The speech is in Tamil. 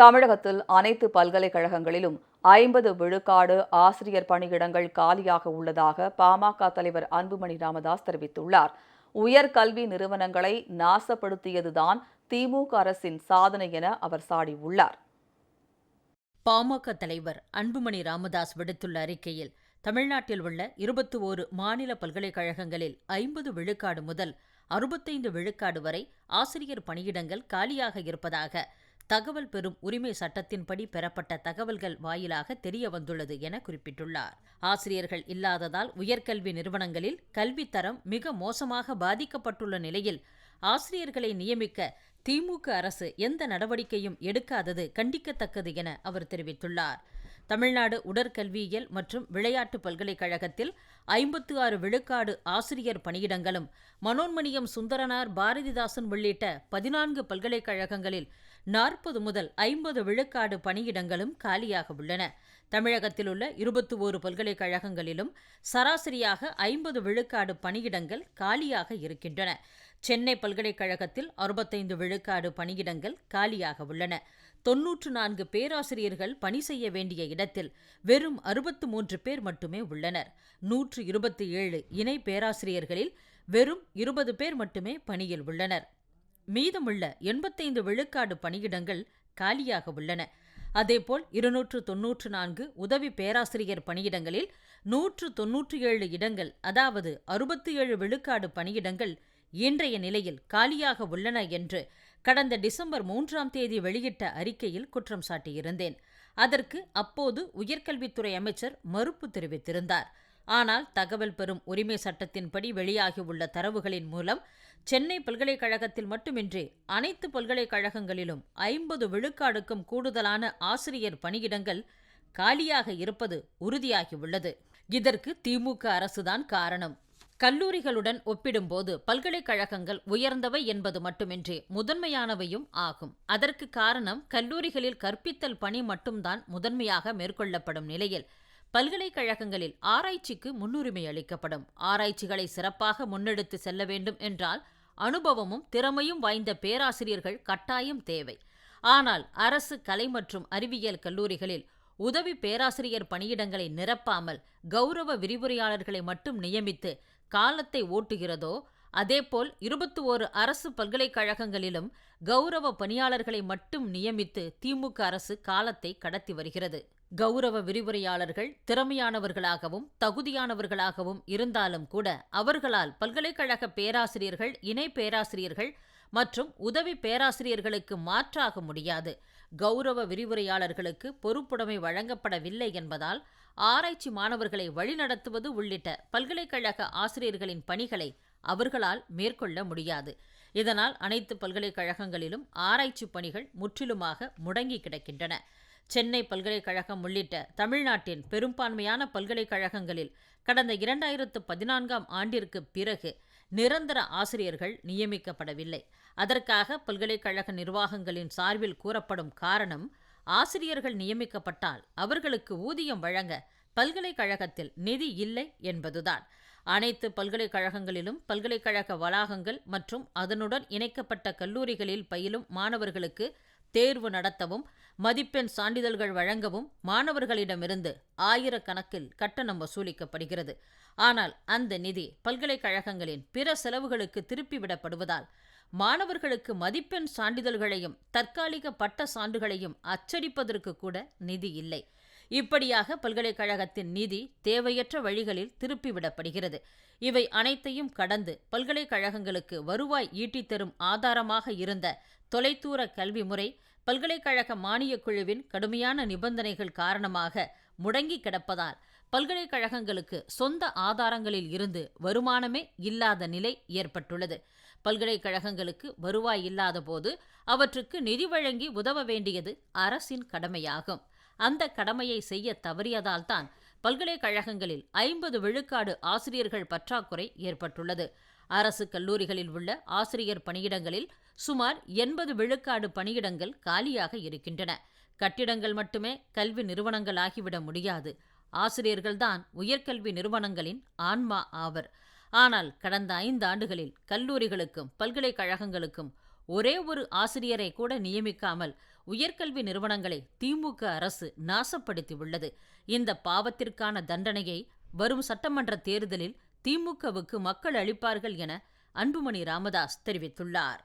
தமிழகத்தில் அனைத்து பல்கலைக்கழகங்களிலும் ஐம்பது விழுக்காடு ஆசிரியர் பணியிடங்கள் காலியாக உள்ளதாக பாமக தலைவர் அன்புமணி ராமதாஸ் தெரிவித்துள்ளார். உயர்கல்வி நிறுவனங்களை நாசப்படுத்தியதுதான் திமுக அரசின் சாதனை என அவர் சாடியுள்ளார். பாமக தலைவர் அன்புமணி ராமதாஸ் விடுத்துள்ள அறிக்கையில் தமிழ்நாட்டில் உள்ள இருபத்தி ஓரு மாநில பல்கலைக்கழகங்களில் ஐம்பது விழுக்காடு முதல் அறுபத்தைந்து விழுக்காடு வரை ஆசிரியர் பணியிடங்கள் காலியாக இருப்பதாக தகவல் பெறும் உரிமை சட்டத்தின்படி பெறப்பட்ட தகவல்கள் வாயிலாக தெரிய வந்துள்ளது என குறிப்பிட்டுள்ளார். ஆசிரியர்கள் இல்லாததால் உயர்கல்வி நிறுவனங்களில் கல்வித்தரம் மிக மோசமாக பாதிக்கப்பட்டுள்ள நிலையில் ஆசிரியர்களை நியமிக்க திமுக அரசு எந்த நடவடிக்கையும் எடுக்காதது கண்டிக்கத்தக்கது என அவர் தெரிவித்துள்ளார். தமிழ்நாடு உடற்கல்வியியல் மற்றும் விளையாட்டு பல்கலைக்கழகத்தில் ஐம்பத்து ஆறு விழுக்காடு ஆசிரியர் பணியிடங்களும் மனோன்மணியம் சுந்தரனார் பாரதிதாசன் உள்ளிட்ட பதினான்கு பல்கலைக்கழகங்களில் நாற்பது முதல் ஐம்பது விழுக்காடு பணியிடங்களும் காலியாக உள்ளன தமிழகத்தில் உள்ள இருபத்தி ஓரு பல்கலைக்கழகங்களிலும் சராசரியாக ஐம்பது விழுக்காடு பணியிடங்கள் காலியாக இருக்கின்றன. சென்னை பல்கலைக்கழகத்தில் அறுபத்தைந்து விழுக்காடு பணியிடங்கள் காலியாக உள்ளன தொன்னூற்று நான்கு பேராசிரியர்கள் பணி செய்ய வேண்டிய இடத்தில் வெறும் அறுபத்து மூன்று பேர் மட்டுமே உள்ளனர். நூற்று இருபத்தி ஏழு இணை பேராசிரியர்களில் வெறும் இருபது பேர் மட்டுமே பணியில் உள்ளனர். மீதமுள்ள எண்பத்தைந்து விழுக்காடு பணியிடங்கள் காலியாக உள்ளன. அதேபோல் இருநூற்று தொன்னூற்று நான்கு உதவி பேராசிரியர் பணியிடங்களில் நூற்று தொன்னூற்றி ஏழு இடங்கள் அதாவது அறுபத்தி ஏழு விழுக்காடு பணியிடங்கள் இன்றைய நிலையில் காலியாக உள்ளன என்று கடந்த டிசம்பர் மூன்றாம் தேதி வெளியிட்ட அறிக்கையில் குற்றம் சாட்டியிருந்தேன். அதற்கு அப்போது உயர்கல்வித்துறை அமைச்சர் மறுப்பு தெரிவித்திருந்தார். ஆனால் தகவல் பெறும் உரிமை சட்டத்தின்படி வெளியாகியுள்ள தரவுகளின் மூலம் சென்னை பல்கலைக்கழகத்தில் மட்டுமின்றி அனைத்து பல்கலைக்கழகங்களிலும் ஐம்பது விழுக்காடுக்கும் கூடுதலான ஆசிரியர் பணியிடங்கள் காலியாக இருப்பது உறுதியாகியுள்ளது. இதற்கு திமுக அரசுதான் காரணம். கல்லூரிகளுடன் ஒப்பிடும்போது பல்கலைக்கழகங்கள் உயர்ந்தவை என்பது மட்டுமின்றி முதன்மையானவையும் ஆகும். அதற்கு காரணம் கல்லூரிகளில் கற்பித்தல் பணி மட்டும்தான் முதன்மையாக மேற்கொள்ளப்படும் நிலையில் பல்கலைக்கழகங்களில் ஆராய்ச்சிக்கு முன்னுரிமை அளிக்கப்படும். ஆராய்ச்சிகளை சிறப்பாக முன்னெடுத்து செல்ல வேண்டும் என்றால் அனுபவமும் திறமையும் வாய்ந்த பேராசிரியர்கள் கட்டாயம் தேவை. ஆனால் அரசு கலை மற்றும் அறிவியல் கல்லூரிகளில் உதவி பேராசிரியர் பணியிடங்களை நிரப்பாமல் கௌரவ விரிவுரையாளர்களை மட்டும் நியமித்து காலத்தை ஓட்டுகிறதோ அதேபோல் இருபத்தி ஓரு அரசு பல்கலைக்கழகங்களிலும் கௌரவ பணியாளர்களை மட்டும் நியமித்து திமுக அரசு காலத்தை கடத்தி வருகிறது. கௌரவ விரிவுரையாளர்கள் திறமையானவர்களாகவும் தகுதியானவர்களாகவும் இருந்தாலும் கூட அவர்களால் பல்கலைக்கழக பேராசிரியர்கள் இணை பேராசிரியர்கள் மற்றும் உதவி பேராசிரியர்களுக்கு மாற்றாக முடியாது. கௌரவ விரிவுரையாளர்களுக்கு பொறுப்புடைமை வழங்கப்படவில்லை என்பதால் ஆராய்ச்சி மாணவர்களை வழிநடத்துவது உள்ளிட்ட பல்கலைக்கழக ஆசிரியர்களின் பணிகளை அவர்களால் மேற்கொள்ள முடியாது. இதனால் அனைத்து பல்கலைக்கழகங்களிலும் ஆராய்ச்சி பணிகள் முற்றிலுமாக முடங்கி கிடக்கின்றன. சென்னை பல்கலைக்கழகம் உள்ளிட்ட தமிழ்நாட்டின் பெரும்பான்மையான பல்கலைக்கழகங்களில் கடந்த இரண்டாயிரத்து பதினான்காம் ஆண்டிற்கு பிறகு நிரந்தர ஆசிரியர்கள் நியமிக்கப்படவில்லை. அதற்காக பல்கலைக்கழக நிர்வாகங்களின் சார்பில் கூறப்படும் காரணம் ஆசிரியர்கள் நியமிக்கப்பட்டால் அவர்களுக்கு ஊதியம் வழங்க பல்கலைக்கழகத்தில் நிதி இல்லை என்பதுதான். அனைத்து பல்கலைக்கழகங்களிலும் பல்கலைக்கழக வளாகங்கள் மற்றும் அதனுடன் இணைக்கப்பட்ட கல்லூரிகளில் பயிலும் மாணவர்களுக்கு தேர்வு நடத்தவும் மதிப்பெண் சான்றிதழ்கள் வழங்கவும் மாணவர்களிடமிருந்து ஆயிரக்கணக்கில் கட்டணம் வசூலிக்கப்படுகிறது. ஆனால் அந்த நிதி பல்கலைக்கழகங்களின் பிற செலவுகளுக்கு திருப்பிவிடப்படுவதால் மாணவர்களுக்கு மதிப்பெண் சான்றிதழ்களையும் தற்காலிக பட்ட சான்றுகளையும் அச்சடிப்பதற்கு கூட நிதி இல்லை. இப்படியாக பல்கலைக்கழகத்தின் நிதி தேவையற்ற வழிகளில் திருப்பிவிடப்படுகிறது. இவை அனைத்தையும் கடந்து பல்கலைக்கழகங்களுக்கு வருவாய் ஈட்டித் தரும் ஆதாரமாக இருந்த தொலைதூர கல்வி முறை பல்கலைக்கழக மானியக் குழுவின் கடுமையான நிபந்தனைகள் காரணமாக முடங்கி கிடப்பதால் பல்கலைக்கழகங்களுக்கு சொந்த ஆதாரங்களில் இருந்து வருமானமே இல்லாத நிலை ஏற்பட்டுள்ளது. பல்கலைக்கழகங்களுக்கு வருவாய் இல்லாத போது அவற்றுக்கு நிதி வழங்கி உதவ வேண்டியது அரசின் கடமையாகும். அந்த கடமையை செய்ய தவறியதால்தான் பல்கலைக்கழகங்களில் ஐம்பது விழுக்காடு ஆசிரியர்கள் பற்றாக்குறை ஏற்பட்டுள்ளது. அரசு கல்லூரிகளில் உள்ள ஆசிரியர் பணியிடங்களில் சுமார் எண்பது விழுக்காடு பணியிடங்கள் காலியாக இருக்கின்றன. கட்டிடங்கள் மட்டுமே கல்வி நிறுவனங்களாகிவிட முடியாது. ஆசிரியர்கள்தான் உயர்கல்வி நிறுவனங்களின் ஆன்மா ஆவர். ஆனால் கடந்த ஐந்து ஆண்டுகளில் கல்லூரிகளுக்கும் பல்கலைக்கழகங்களுக்கும் ஒரே ஒரு ஆசிரியரை கூட நியமிக்காமல் உயர்கல்வி நிறுவனங்களை திமுக அரசு நாசப்படுத்தியுள்ளது. இந்த பாவத்திற்கான தண்டனையை வரும் சட்டமன்ற தேர்தலில் திமுகவுக்கு மக்கள் அளிப்பார்கள் என அன்புமணி ராமதாஸ் தெரிவித்துள்ளார்.